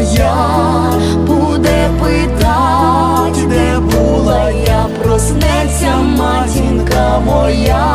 Я буде питати, де була я, проснеться матінка моя.